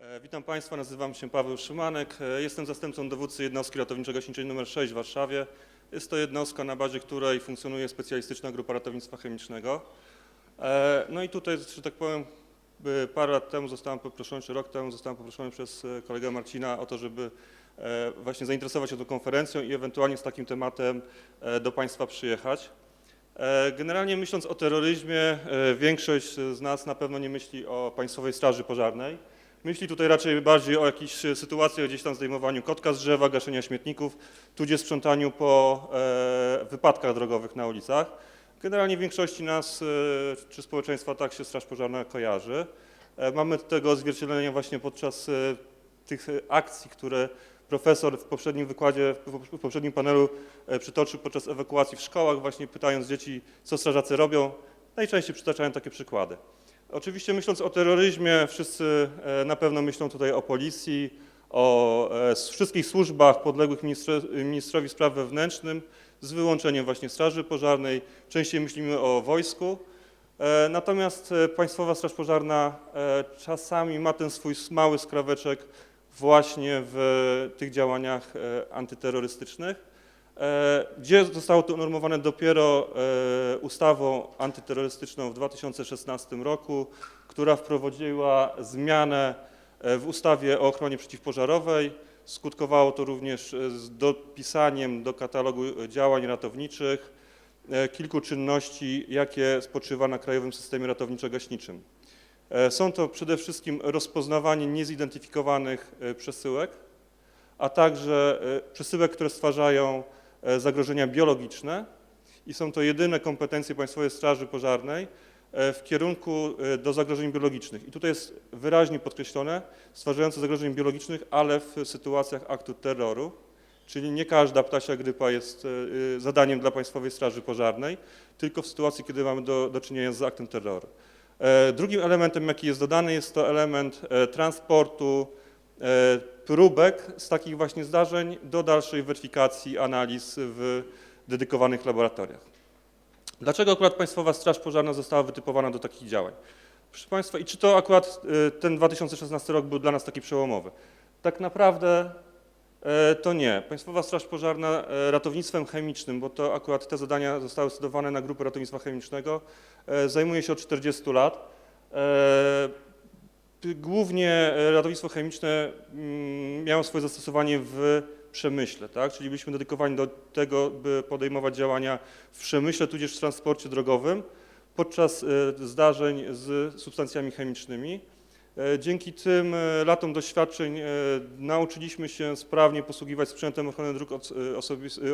E, Witam Państwa, nazywam się Paweł Szymanek. E, Jestem zastępcą dowódcy jednostki ratowniczo-gaśniczej nr 6 w Warszawie. Jest to jednostka, na bazie której funkcjonuje specjalistyczna grupa ratownictwa chemicznego. E, No i tutaj, że tak powiem, parę lat temu zostałem poproszony, czy rok temu zostałem poproszony przez kolegę Marcina o to, żeby właśnie zainteresować się tą konferencją i ewentualnie z takim tematem do Państwa przyjechać. Generalnie myśląc o terroryzmie, większość z nas na pewno nie myśli o Państwowej Straży Pożarnej. Myśli tutaj raczej bardziej o jakichś e, sytuacjach gdzieś tam zdejmowaniu kotka z drzewa, gaszenia śmietników, tudzież sprzątaniu po e, wypadkach drogowych na ulicach. Generalnie w większości nas e, czy społeczeństwa tak się Straż Pożarna kojarzy. E, Mamy tego odzwierciedlenie właśnie podczas e, tych e, akcji, które profesor w poprzednim wykładzie, w poprzednim panelu e, przytoczył podczas ewakuacji w szkołach, właśnie pytając dzieci, co strażacy robią. Najczęściej przytaczają takie przykłady. Oczywiście myśląc o terroryzmie, wszyscy e, na pewno myślą tutaj o policji, o e, wszystkich służbach podległych ministro, ministrowi spraw wewnętrznych, z wyłączeniem właśnie Straży Pożarnej. Częściej myślimy o wojsku. E, Natomiast Państwowa Straż Pożarna czasami ma ten swój mały skraweczek właśnie w tych działaniach antyterrorystycznych. E, gdzie zostało to unormowane dopiero e, ustawą antyterrorystyczną w 2016 roku, która wprowadziła zmianę e, w ustawie o ochronie przeciwpożarowej. Skutkowało to również z dopisaniem do katalogu działań ratowniczych kilku czynności, jakie spoczywa na Krajowym Systemie Ratowniczo-Gaśniczym. Są to przede wszystkim rozpoznawanie niezidentyfikowanych przesyłek, a także przesyłek, które stwarzają zagrożenia biologiczne i są to jedyne kompetencje Państwowej Straży Pożarnej e, w kierunku e, do zagrożeń biologicznych. I tutaj jest wyraźnie podkreślone stwarzające zagrożeń biologicznych, ale w sytuacjach aktu terroru, czyli nie każda ptasia grypa jest e, e, zadaniem dla Państwowej Straży Pożarnej, tylko w sytuacji, kiedy mamy do, do czynienia z aktem terroru. E, Drugim elementem, jaki jest dodany, jest to element e, transportu e, próbek z takich właśnie zdarzeń do dalszej weryfikacji, analiz w dedykowanych laboratoriach. Dlaczego akurat Państwowa Straż Pożarna została wytypowana do takich działań? Proszę Państwa, i czy to akurat e, ten 2016 rok był dla nas taki przełomowy? Tak naprawdę e, to nie. Państwowa Straż Pożarna e, ratownictwem chemicznym, bo to akurat te zadania zostały scedowane na grupę ratownictwa chemicznego, zajmuje się od 40 lat. Głównie e, ratownictwo chemiczne mm, miało swoje zastosowanie w przemyśle, tak? czyli byliśmy dedykowani do tego, by podejmować działania w przemyśle, tudzież w transporcie drogowym podczas e, zdarzeń z substancjami chemicznymi. E, Dzięki tym latom doświadczeń nauczyliśmy się sprawnie posługiwać sprzętem ochrony dróg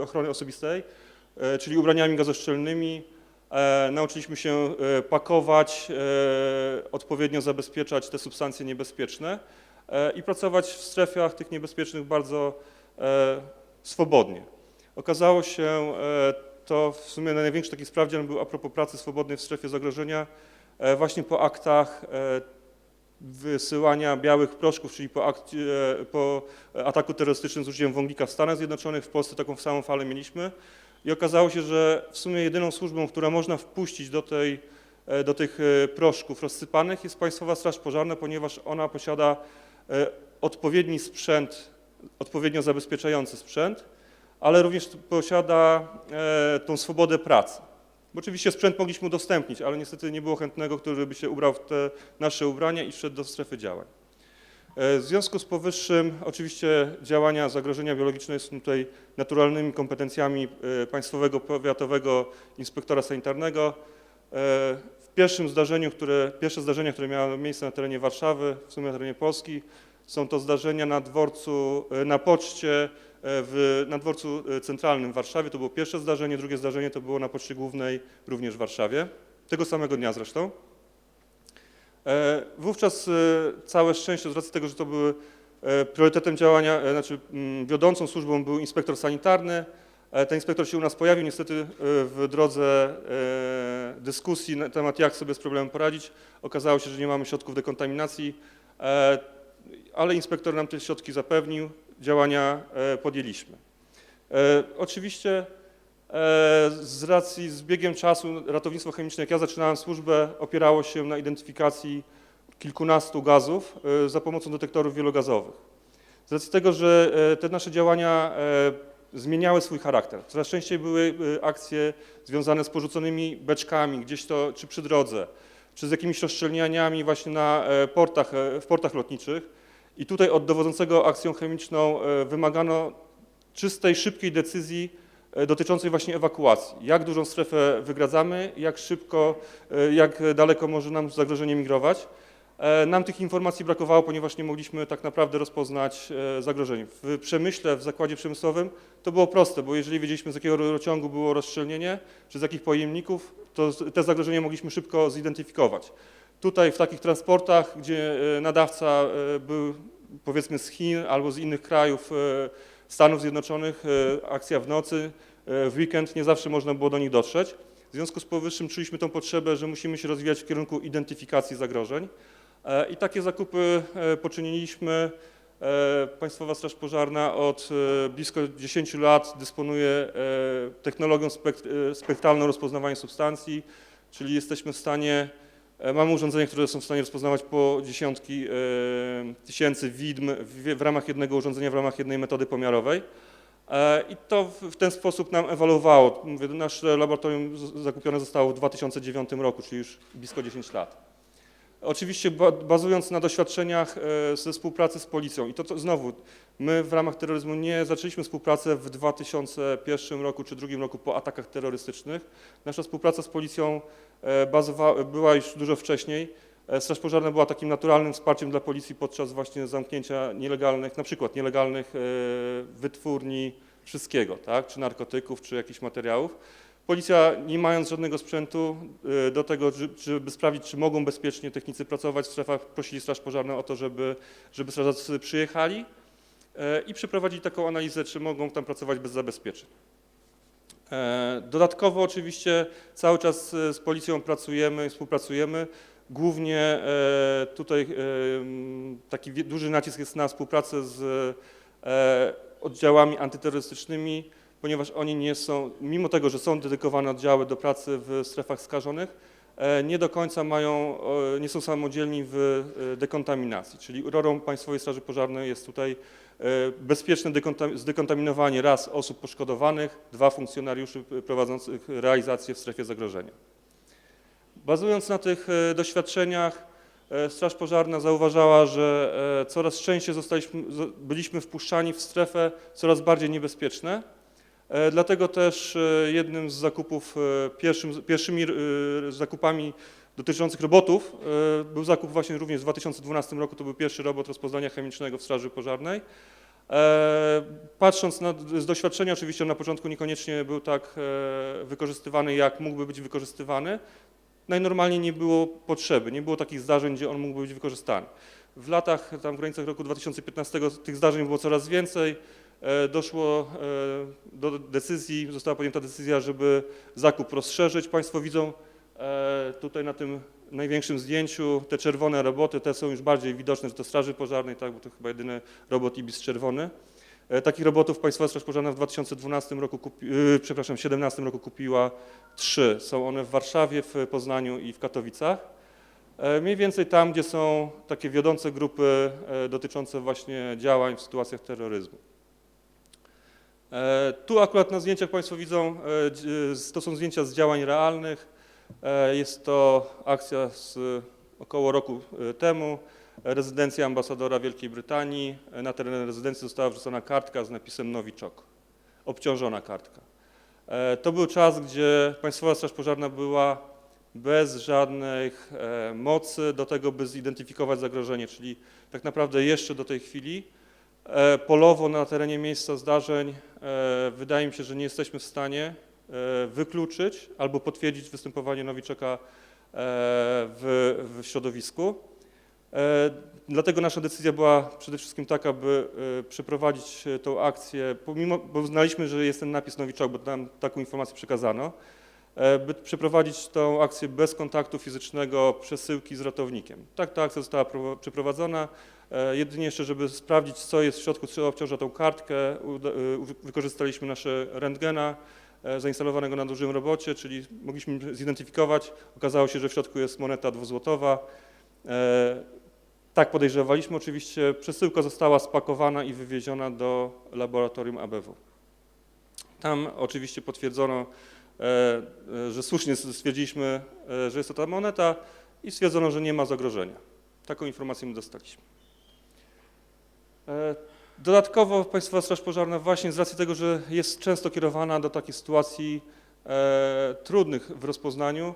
ochrony osobistej, czyli ubraniami gazoszczelnymi, Nauczyliśmy się e, pakować, e, odpowiednio zabezpieczać te substancje niebezpieczne e, i pracować w strefach tych niebezpiecznych bardzo e, swobodnie. Okazało się, e, to w sumie największy taki sprawdzian był a propos pracy swobodnej w strefie zagrożenia, e, właśnie po aktach e, wysyłania białych proszków, czyli po, po ataku terrorystycznym z użyciem wąglika w Stanach Zjednoczonych. W Polsce taką samą falę mieliśmy. I okazało się, że w sumie jedyną służbą, która można wpuścić do, tej, e, do tych e, proszków rozsypanych jest Państwowa Straż Pożarna, ponieważ ona posiada e, odpowiedni sprzęt, odpowiednio zabezpieczający sprzęt, ale również posiada tą swobodę pracy. Bo oczywiście sprzęt mogliśmy udostępnić, ale niestety nie było chętnego, który by się ubrał w te nasze ubrania i szedł do strefy działań. E, W związku z powyższym oczywiście działania zagrożenia biologicznego są tutaj naturalnymi kompetencjami e, Państwowego Powiatowego Inspektora Sanitarnego. E, W pierwszym zdarzeniu, które, pierwsze zdarzenia, które miały miejsce na terenie Warszawy, w sumie na terenie Polski, są to zdarzenia na dworcu, na poczcie, w, na dworcu centralnym w Warszawie. To było pierwsze zdarzenie, drugie zdarzenie to było na poczcie głównej również w Warszawie, tego samego dnia zresztą. E, Wówczas e, całe szczęście, z racji tego, że to były e, priorytetem działania, znaczy mm, wiodącą służbą był inspektor sanitarny. Ten inspektor się u nas pojawił, niestety w drodze dyskusji na temat, jak sobie z problemem poradzić, okazało się, że nie mamy środków dekontaminacji, ale inspektor nam te środki zapewnił, działania podjęliśmy. Oczywiście Z racji, z biegiem czasu ratownictwo chemiczne, jak ja zaczynałem służbę, opierało się na identyfikacji kilkunastu gazów e, za pomocą detektorów wielogazowych. Z racji tego, że e, te nasze działania e, zmieniały swój charakter. Coraz częściej były e, akcje związane z porzuconymi beczkami gdzieś to, czy przy drodze, czy z jakimiś rozszczelnianiami właśnie na e, portach, e, w portach lotniczych. I tutaj od dowodzącego akcją chemiczną e, wymagano czystej, szybkiej decyzji e, dotyczącej właśnie ewakuacji. Jak dużą strefę wygradzamy, jak szybko, e, jak daleko może nam zagrożenie migrować. E, Nam tych informacji brakowało, ponieważ nie mogliśmy tak naprawdę rozpoznać e, zagrożeń. W przemyśle, w zakładzie przemysłowym to było proste, bo jeżeli wiedzieliśmy z jakiego rurociągu było rozszczelnienie, czy z jakich pojemników, to te zagrożenia mogliśmy szybko zidentyfikować. Tutaj w takich transportach, gdzie e, nadawca e, był powiedzmy z Chin albo z innych krajów e, Stanów Zjednoczonych, e, akcja w nocy, e, w weekend, nie zawsze można było do nich dotrzeć. W związku z powyższym czuliśmy tą potrzebę, że musimy się rozwijać w kierunku identyfikacji zagrożeń. E, I takie zakupy poczyniliśmy. Państwowa Straż Pożarna od blisko 10 lat dysponuje technologią spekt- spektralną rozpoznawania substancji, czyli jesteśmy w stanie, mamy urządzenia, które są w stanie rozpoznawać po dziesiątki e, tysięcy widm w, ramach jednego urządzenia, w ramach jednej metody pomiarowej. E, I to w, ten sposób nam ewoluowało. Nasze laboratorium zakupione zostało w 2009 roku, czyli już blisko 10 lat. Oczywiście ba- bazując na doświadczeniach e, ze współpracy z policją. I to, znowu, my w ramach terroryzmu nie zaczęliśmy współpracę w 2001 roku czy drugim roku po atakach terrorystycznych. Nasza współpraca z policją e, była już dużo wcześniej. E, Straż Pożarna była takim naturalnym wsparciem dla policji podczas właśnie zamknięcia nielegalnych, na przykład nielegalnych wytwórni wszystkiego, tak? czy narkotyków, czy jakichś materiałów. Policja, nie mając żadnego sprzętu e, do tego, że- żeby sprawdzić, czy mogą bezpiecznie technicy pracować w strefach, prosili Straż Pożarną o to, żeby, żeby strażacy przyjechali e, i przeprowadzili taką analizę, czy mogą tam pracować bez zabezpieczeń. E, Dodatkowo oczywiście cały czas e, z policją pracujemy, współpracujemy. Głównie e, tutaj e, taki duży nacisk jest na współpracę z oddziałami antyterrorystycznymi, ponieważ oni nie są, mimo tego, że są dedykowane oddziały do pracy w strefach skażonych, e, nie do końca mają, nie są samodzielni w e, dekontaminacji. Czyli rolą Państwowej Straży Pożarnej jest tutaj e, bezpieczne dekonta- zdekontaminowanie raz osób poszkodowanych, dwa funkcjonariuszy prowadzących realizację w strefie zagrożenia. Bazując na tych doświadczeniach, Straż Pożarna zauważała, że coraz częściej byliśmy wpuszczani w strefę coraz bardziej niebezpieczne. E, Dlatego też e, jednym z zakupów, e, pierwszym, pierwszymi zakupami dotyczących robotów był zakup właśnie również w 2012 roku, to był pierwszy robot rozpoznania chemicznego w Straży Pożarnej. Patrząc na, z doświadczenia, oczywiście na początku niekoniecznie był tak wykorzystywany, jak mógłby być wykorzystywany. Najnormalniej nie było potrzeby, nie było takich zdarzeń, gdzie on mógłby być wykorzystany. W latach, tam w granicach roku 2015 tych zdarzeń było coraz więcej. E, Doszło e, do decyzji, została podjęta decyzja, żeby zakup rozszerzyć. Państwo widzą e, tutaj na tym największym zdjęciu te czerwone roboty, te są już bardziej widoczne, że to Straży Pożarnej, tak, bo to chyba jedyny robot IBIS czerwony. Takich robotów Państwowa Straż Pożarna w 2012 roku, kupi, przepraszam, 2017 roku kupiła trzy. Są one w Warszawie, w Poznaniu i w Katowicach. Mniej więcej tam, gdzie są takie wiodące grupy dotyczące właśnie działań w sytuacjach terroryzmu. E, Tu akurat na zdjęciach Państwo widzą, e, to są zdjęcia z działań realnych. E, Jest to akcja z około roku temu. Rezydencja ambasadora Wielkiej Brytanii. Na teren rezydencji została wrzucona kartka z napisem Nowiczok. Obciążona kartka. To był czas, gdzie Państwowa Straż Pożarna była bez żadnych mocy do tego, by zidentyfikować zagrożenie, czyli tak naprawdę jeszcze do tej chwili polowo na terenie miejsca zdarzeń e, wydaje mi się, że nie jesteśmy w stanie e, wykluczyć albo potwierdzić występowanie nowiczoka e, w, w środowisku. E, Dlatego nasza decyzja była przede wszystkim taka, by e, przeprowadzić e, tą akcję, pomimo, bo uznaliśmy, że jest ten napis Nowiczok, bo nam taką informację przekazano, e, by przeprowadzić tą akcję bez kontaktu fizycznego, przesyłki z ratownikiem. Tak ta akcja została pro- przeprowadzona. E, Jedynie jeszcze, żeby sprawdzić, co jest w środku, co obciąża tą kartkę, wy- wykorzystaliśmy nasze rentgena e, zainstalowanego na dużym robocie, czyli mogliśmy zidentyfikować. Okazało się, że w środku jest moneta dwuzłotowa. E, Tak podejrzewaliśmy. Oczywiście przesyłka została spakowana i wywieziona do laboratorium ABW. Tam oczywiście potwierdzono, że słusznie stwierdziliśmy, że jest to ta moneta i stwierdzono, że nie ma zagrożenia. Taką informację my dostaliśmy. E, Dodatkowo Państwowa Straż Pożarna właśnie z racji tego, że jest często kierowana do takich sytuacji e, trudnych w rozpoznaniu,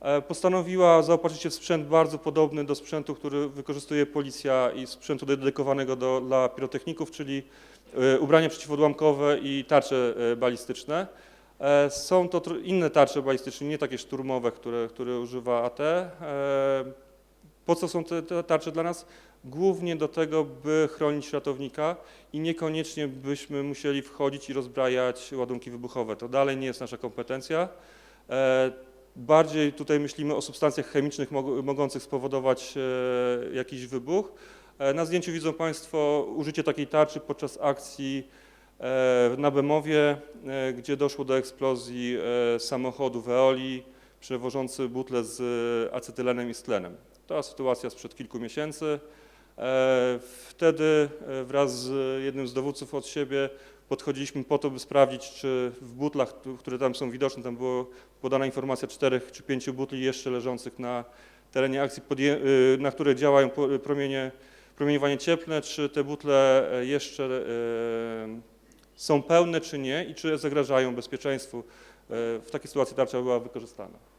e, postanowiła zaopatrzyć się w sprzęt bardzo podobny do sprzętu, który wykorzystuje policja i sprzętu dedykowanego do, dla pirotechników, czyli ubrania przeciwodłamkowe i tarcze balistyczne. Są to inne tarcze balistyczne, nie takie szturmowe, które, które używa AT. Po co są te, te tarcze dla nas? Głównie do tego, by chronić ratownika i niekoniecznie byśmy musieli wchodzić i rozbrajać ładunki wybuchowe. To dalej nie jest nasza kompetencja. E, Bardziej tutaj myślimy o substancjach chemicznych mog- mogących spowodować e, jakiś wybuch. E, Na zdjęciu widzą Państwo użycie takiej tarczy podczas akcji na Bemowie, gdzie doszło do eksplozji samochodu Veoli przewożący butle z acetylenem i z tlenem. To sytuacja sprzed kilku miesięcy. E, Wtedy e, wraz z jednym z dowódców od siebie podchodziliśmy po to, by sprawdzić, czy w butlach, które tam są widoczne, tam było podana informacja czterech czy pięciu butli jeszcze leżących na terenie akcji, na które działają promienie, promieniowanie cieplne, czy te butle e, jeszcze e, są pełne, czy nie i czy zagrażają bezpieczeństwu. E, W takiej sytuacji tarcza była wykorzystana.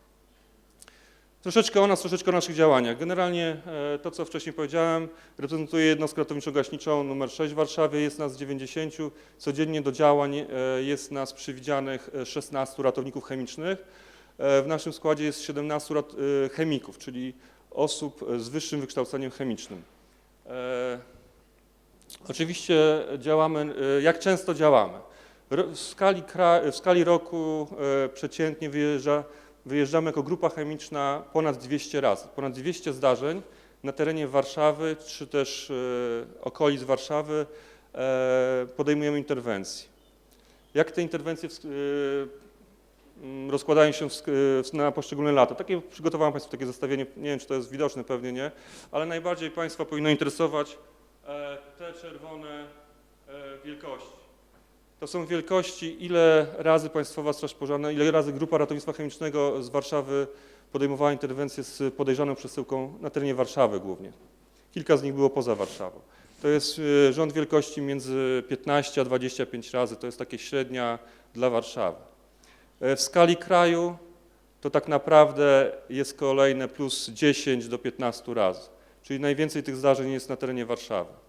Troszeczkę o nas, troszeczkę o naszych działaniach. Generalnie e, to, co wcześniej powiedziałem, reprezentuję jednostkę ratowniczo-gaśniczą numer 6 w Warszawie, jest nas 90. Codziennie do działań e, jest nas przewidzianych e, 16 ratowników chemicznych. E, W naszym składzie jest 17 rat- e, chemików, czyli osób e, z wyższym wykształceniem chemicznym. E, Oczywiście działamy, e, jak często działamy? W skali, w skali roku e, przeciętnie wyjeżdża wyjeżdżamy jako grupa chemiczna ponad 200 razy, ponad 200 zdarzeń na terenie Warszawy czy też e, okolic Warszawy e, podejmujemy interwencje. Jak te interwencje e, rozkładają się na poszczególne lata? Takie przygotowałem Państwu takie zestawienie, nie wiem czy to jest widoczne, pewnie nie, ale najbardziej Państwa powinno interesować te czerwone wielkości. To są wielkości, ile razy Państwowa Straż Pożarna, ile razy Grupa Ratownictwa Chemicznego z Warszawy podejmowała interwencję z podejrzaną przesyłką na terenie Warszawy głównie. Kilka z nich było poza Warszawą. To jest y, rząd wielkości między 15 a 25 razy, to jest takie średnia dla Warszawy. E, W skali kraju to tak naprawdę jest kolejne plus 10 do 15 razy, czyli najwięcej tych zdarzeń jest na terenie Warszawy.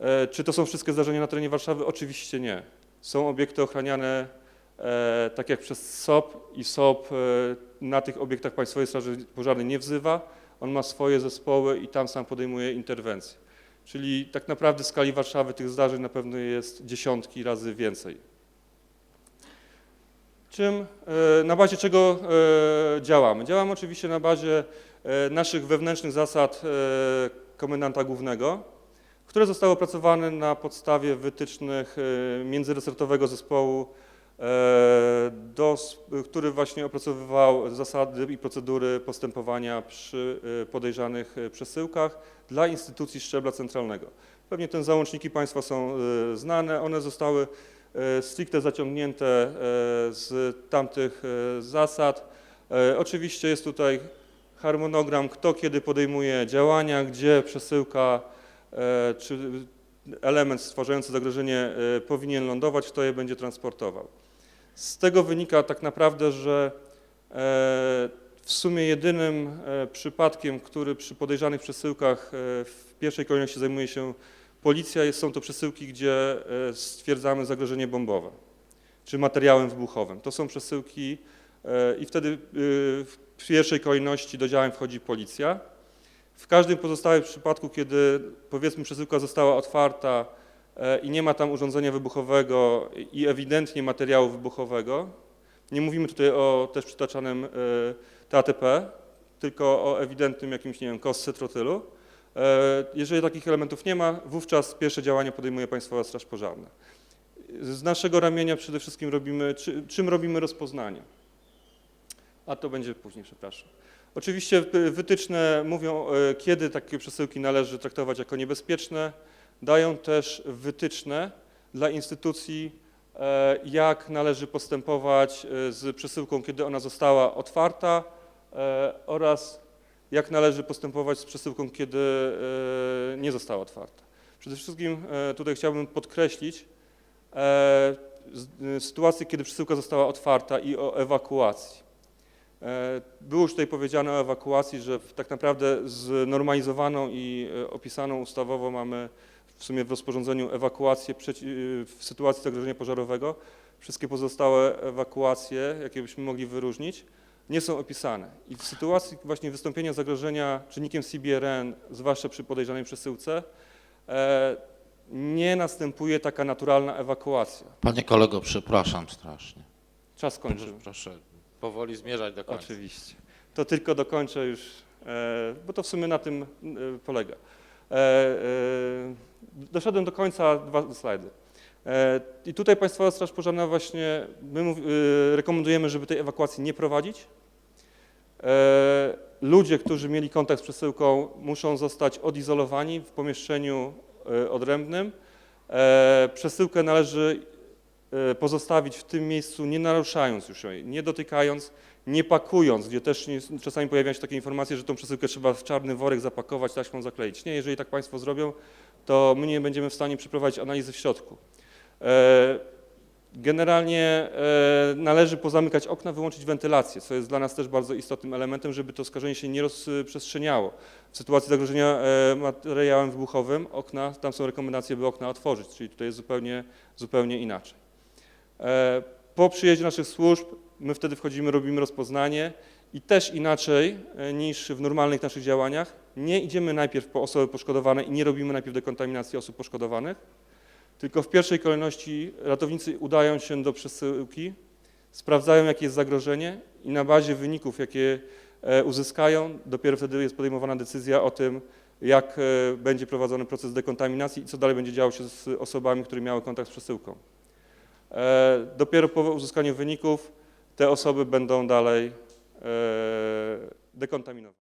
E, Czy to są wszystkie zdarzenia na terenie Warszawy? Oczywiście nie. Są obiekty ochraniane e, tak jak przez SOP i SOP e, na tych obiektach Państwowej Straży Pożarnej nie wzywa. On ma swoje zespoły i tam sam podejmuje interwencje. Czyli tak naprawdę w skali Warszawy tych zdarzeń na pewno jest dziesiątki razy więcej. Czym, na bazie czego działamy? Działamy oczywiście na bazie naszych wewnętrznych zasad komendanta głównego, które zostały opracowane na podstawie wytycznych e, międzyresortowego zespołu, e, do, który właśnie opracowywał zasady i procedury postępowania przy e, podejrzanych przesyłkach dla instytucji szczebla centralnego. Pewnie te załączniki Państwa są znane, one zostały stricte zaciągnięte z tamtych zasad. Oczywiście jest tutaj harmonogram, kto kiedy podejmuje działania, gdzie przesyłka czy element stwarzający zagrożenie e, powinien lądować, kto je będzie transportował. Z tego wynika tak naprawdę, że e, w sumie jedynym e, przypadkiem, który przy podejrzanych przesyłkach e, w pierwszej kolejności zajmuje się policja, są to przesyłki, gdzie e, stwierdzamy zagrożenie bombowe czy materiałem wybuchowym. To są przesyłki e, i wtedy e, w pierwszej kolejności do działań wchodzi policja. W każdym pozostałym przypadku, kiedy powiedzmy przesyłka została otwarta e, i nie ma tam urządzenia wybuchowego i ewidentnie materiału wybuchowego, nie mówimy tutaj o też przytaczanym e, TATP, tylko o ewidentnym jakimś, nie wiem, kostce trotylu. E, Jeżeli takich elementów nie ma, wówczas pierwsze działania podejmuje Państwowa Straż Pożarna. Z naszego ramienia przede wszystkim robimy, czy, czym robimy rozpoznanie? A to będzie później, przepraszam. Oczywiście y, wytyczne mówią, y, kiedy takie przesyłki należy traktować jako niebezpieczne. Dają też wytyczne dla instytucji, e, jak należy postępować z przesyłką, kiedy ona została otwarta oraz jak należy postępować z przesyłką, kiedy nie została otwarta. Przede wszystkim tutaj chciałbym podkreślić y, sytuację, kiedy przesyłka została otwarta i o ewakuacji. E, Było już tutaj powiedziane o ewakuacji, że tak naprawdę znormalizowaną i e, opisaną ustawowo mamy w sumie w rozporządzeniu ewakuację w sytuacji zagrożenia pożarowego. Wszystkie pozostałe ewakuacje, jakie byśmy mogli wyróżnić, nie są opisane. I w sytuacji właśnie wystąpienia zagrożenia czynnikiem CBRN, zwłaszcza przy podejrzanej przesyłce, e, nie następuje taka naturalna ewakuacja. Panie kolego, przepraszam strasznie. Czas kończy. Proszę powoli zmierzać do końca. Oczywiście. To tylko dokończę już, e, bo to w sumie na tym e, polega. E, doszedłem do końca, dwa slajdy. I tutaj Państwowa Straż Pożarna właśnie, my rekomendujemy, żeby tej ewakuacji nie prowadzić. Ludzie, którzy mieli kontakt z przesyłką, muszą zostać odizolowani w pomieszczeniu odrębnym. Przesyłkę należy pozostawić w tym miejscu, nie naruszając już jej, nie dotykając, nie pakując, gdzie też nie, czasami pojawiają się takie informacje, że tą przesyłkę trzeba w czarny worek zapakować, taśmą zakleić. Nie, jeżeli tak Państwo zrobią, to my nie będziemy w stanie przeprowadzić analizy w środku. E, Generalnie e, należy pozamykać okna, wyłączyć wentylację, co jest dla nas też bardzo istotnym elementem, żeby to skażenie się nie rozprzestrzeniało. W sytuacji zagrożenia e, materiałem wybuchowym okna, tam są rekomendacje, by okna otworzyć, czyli tutaj jest zupełnie, zupełnie inaczej. E, Po przyjeździe naszych służb my wtedy wchodzimy, robimy rozpoznanie i też inaczej e, niż w normalnych naszych działaniach. Nie idziemy najpierw po osoby poszkodowane i nie robimy najpierw dekontaminacji osób poszkodowanych, tylko w pierwszej kolejności ratownicy udają się do przesyłki, sprawdzają jakie jest zagrożenie i na bazie wyników, jakie e, uzyskają, dopiero wtedy jest podejmowana decyzja o tym, jak będzie prowadzony proces dekontaminacji i co dalej będzie działo się z osobami, które miały kontakt z przesyłką. E, Dopiero po uzyskaniu wyników te osoby będą dalej e, dekontaminowane.